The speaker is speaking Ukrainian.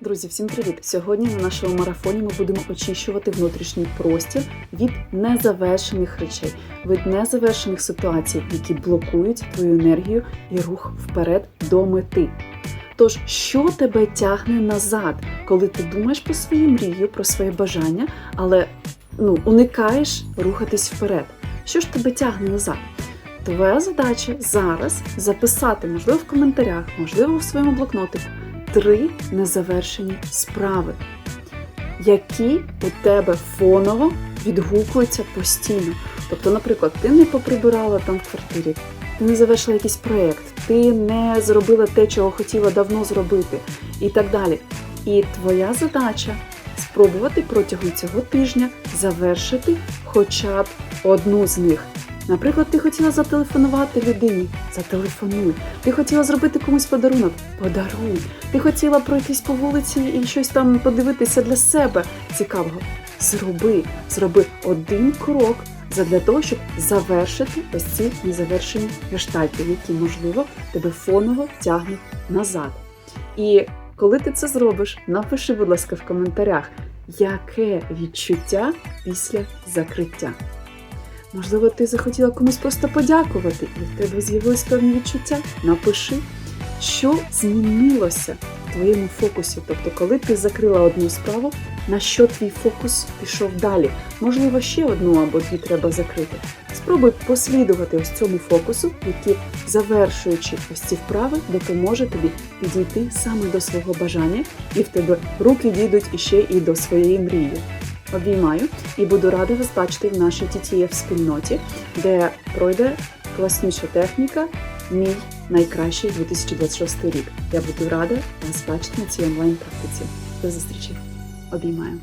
Друзі, всім привіт! Сьогодні на нашому марафоні ми будемо очищувати внутрішній простір від незавершених речей, від незавершених ситуацій, які блокують твою енергію і рух вперед до мети. Тож, що тебе тягне назад, коли ти думаєш про свою мрію, про своє бажання, але ну, уникаєш рухатись вперед? Що ж тебе тягне назад? Твоя задача зараз записати, можливо, в коментарях, можливо, в своєму блокнотику три незавершені справи, які у тебе фоново відгукуються постійно. Тобто, наприклад, ти не поприбирала там в квартирі, ти не завершила якийсь проєкт, ти не зробила те, чого хотіла давно зробити, і так далі. І твоя задача спробувати протягом цього тижня завершити хоча б одну з них. Наприклад, ти хотіла зателефонувати людині, зателефонуй. Ти хотіла зробити комусь подарунок, подаруй. Ти хотіла пройтись по вулиці і щось там подивитися для себе цікавого. Зроби, зроби один крок задля того, щоб завершити ось ці незавершені гештальти, які, можливо, тебе фоново тягнуть назад. І коли ти це зробиш, напиши, будь ласка, в коментарях, яке відчуття після закриття. Можливо, ти захотіла комусь просто подякувати, і в тебе з'явились певні відчуття. Напиши, що змінилося в твоєму фокусі. Тобто, коли ти закрила одну справу, на що твій фокус пішов далі. Можливо, ще одну або дві треба закрити. Спробуй послідувати ось цьому фокусу, який, завершуючи ось ці вправи, допоможе тобі підійти саме до свого бажання, і в тебе руки дійдуть іще і до своєї мрії. Обіймаю і буду рада вас бачити в нашій TTF спільноті, де пройде класніша техніка Мій найкращий 2026 рік. Я буду рада вас бачити на цій онлайн практиці. До зустрічі! Обіймаю!